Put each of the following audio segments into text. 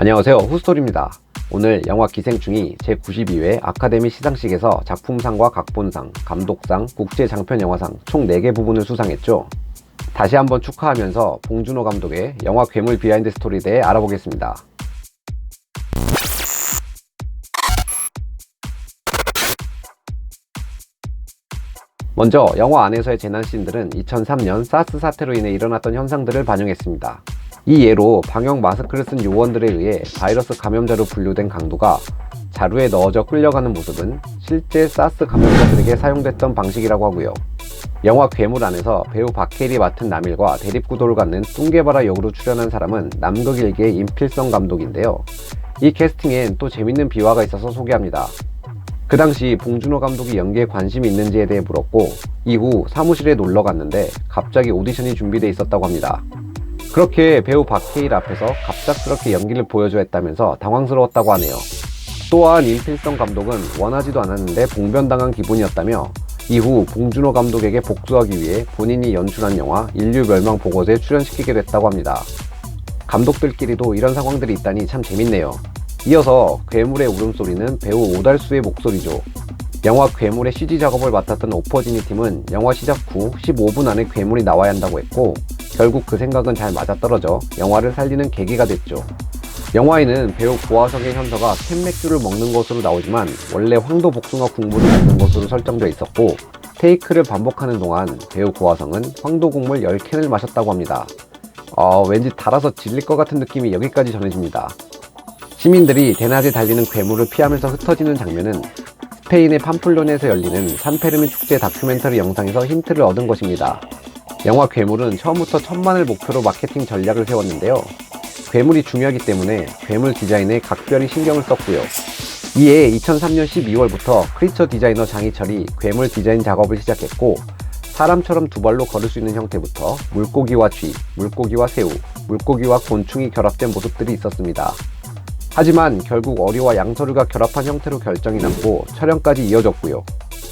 안녕하세요. 후스토리입니다. 오늘 영화 기생충이 제92회 아카데미 시상식에서 작품상과 각본상, 감독상, 국제장편영화상 총 4개 부분을 수상했죠. 다시 한번 축하하면서 봉준호 감독의 영화 괴물 비하인드 스토리에 대해 알아보겠습니다. 먼저 영화 안에서의 재난씬들은 2003년 사스 사태로 인해 일어났던 현상들을 반영했습니다. 이 예로 방역 마스크를 쓴 요원들에 의해 바이러스 감염자로 분류된 강도가 자루에 넣어져 끌려가는 모습은 실제 사스 감염자들에게 사용됐던 방식이라고 하고요. 영화 괴물 안에서 배우 박해일이 맡은 남일과 대립구도를 갖는 뚱게바라 역으로 출연한 사람은 남극 일기의 임필성 감독인데요. 이 캐스팅엔 또 재밌는 비화가 있어서 소개합니다. 그 당시 봉준호 감독이 연기에 관심이 있는지에 대해 물었고 이후 사무실에 놀러 갔는데 갑자기 오디션이 준비돼 있었다고 합니다. 그렇게 배우 박해일 앞에서 갑작스럽게 연기를 보여줘 했다면서 당황스러웠다고 하네요. 또한 임필성 감독은 원하지도 않았는데 봉변당한 기분이었다며 이후 봉준호 감독에게 복수하기 위해 본인이 연출한 영화 인류 멸망 보고서에 출연시키게 됐다고 합니다. 감독들끼리도 이런 상황들이 있다니 참 재밌네요. 이어서 괴물의 울음소리는 배우 오달수의 목소리죠. 영화 괴물의 CG 작업을 맡았던 오퍼지니 팀은 영화 시작 후 15분 안에 괴물이 나와야 한다고 했고 결국 그 생각은 잘 맞아떨어져 영화를 살리는 계기가 됐죠. 영화에는 배우 고화성의 현서가 캔맥주를 먹는 것으로 나오지만 원래 황도 복숭아 국물을 먹는 것으로 설정되어 있었고 테이크를 반복하는 동안 배우 고화성은 황도 국물 10캔을 마셨다고 합니다. 어, 왠지 달아서 질릴 것 같은 느낌이 여기까지 전해집니다. 시민들이 대낮에 달리는 괴물을 피하면서 흩어지는 장면은 스페인의 팜플론에서 열리는 산페르민 축제 다큐멘터리 영상에서 힌트를 얻은 것입니다. 영화 괴물은 처음부터 천만을 목표로 마케팅 전략을 세웠는데요. 괴물이 중요하기 때문에 괴물 디자인에 각별히 신경을 썼고요. 이에 2003년 12월부터 크리처 디자이너 장희철이 괴물 디자인 작업을 시작했고 사람처럼 두 발로 걸을 수 있는 형태부터 물고기와 쥐, 물고기와 새우, 물고기와 곤충이 결합된 모습들이 있었습니다. 하지만 결국 어리와 양서류가 결합한 형태로 결정이 났고 촬영까지 이어졌고요.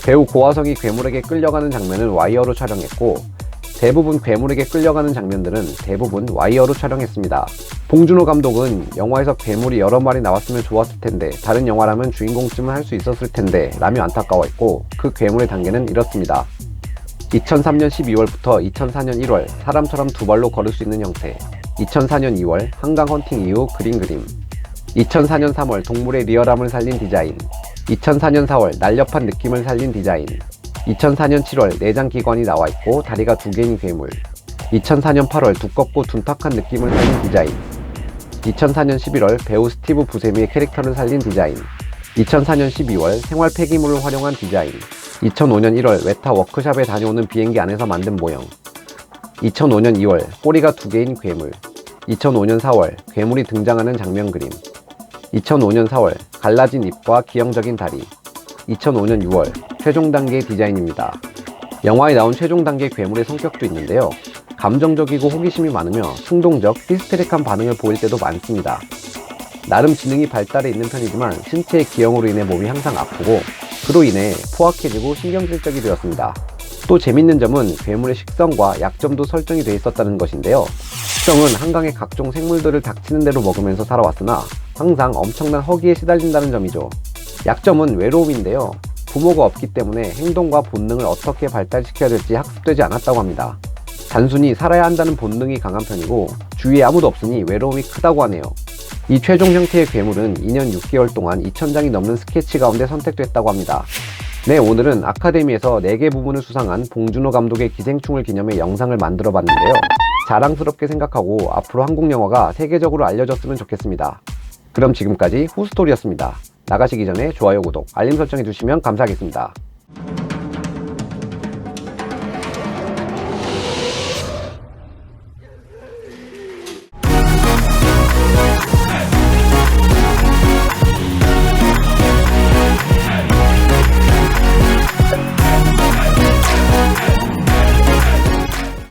배우 고화성이 괴물에게 끌려가는 장면은 와이어로 촬영했고 대부분 괴물에게 끌려가는 장면들은 대부분 와이어로 촬영했습니다. 봉준호 감독은 영화에서 괴물이 여러 마리 나왔으면 좋았을 텐데 다른 영화라면 주인공쯤은 할 수 있었을 텐데 라며 안타까워했고 그 괴물의 단계는 이렇습니다. 2003년 12월부터 2004년 1월 사람처럼 두 발로 걸을 수 있는 형태 2004년 2월 한강 헌팅 이후 그린 그림 2004년 3월 동물의 리얼함을 살린 디자인 2004년 4월 날렵한 느낌을 살린 디자인 2004년 7월 내장 기관이 나와 있고 다리가 두 개인 괴물. 2004년 8월 두껍고 둔탁한 느낌을 살린 디자인. 2004년 11월 배우 스티브 부세미의 캐릭터를 살린 디자인. 2004년 12월 생활 폐기물을 활용한 디자인. 2005년 1월 외타 워크샵에 다녀오는 비행기 안에서 만든 모형. 2005년 2월 꼬리가 두 개인 괴물. 2005년 4월 괴물이 등장하는 장면 그림. 2005년 4월 갈라진 입과 기형적인 다리 2005년 6월 최종 단계의 디자인입니다. 영화에 나온 최종 단계 괴물의 성격도 있는데요. 감정적이고 호기심이 많으며 충동적, 히스테릭한 반응을 보일 때도 많습니다. 나름 지능이 발달해 있는 편이지만 신체의 기형으로 인해 몸이 항상 아프고 그로 인해 포악해지고 신경질적이 되었습니다. 또 재밌는 점은 괴물의 식성과 약점도 설정이 되어 있었다는 것인데요. 식성은 한강의 각종 생물들을 닥치는 대로 먹으면서 살아왔으나 항상 엄청난 허기에 시달린다는 점이죠. 약점은 외로움인데요. 부모가 없기 때문에 행동과 본능을 어떻게 발달시켜야 될지 학습되지 않았다고 합니다. 단순히 살아야 한다는 본능이 강한 편이고 주위에 아무도 없으니 외로움이 크다고 하네요. 이 최종 형태의 괴물은 2년 6개월 동안 2,000장이 넘는 스케치 가운데 선택됐다고 합니다. 네, 오늘은 아카데미에서 4개 부분을 수상한 봉준호 감독의 기생충을 기념해 영상을 만들어 봤는데요. 자랑스럽게 생각하고 앞으로 한국 영화가 세계적으로 알려졌으면 좋겠습니다. 그럼 지금까지 후스토리였습니다. 나가시기 전에 좋아요, 구독, 알림 설정해 주시면 감사하겠습니다.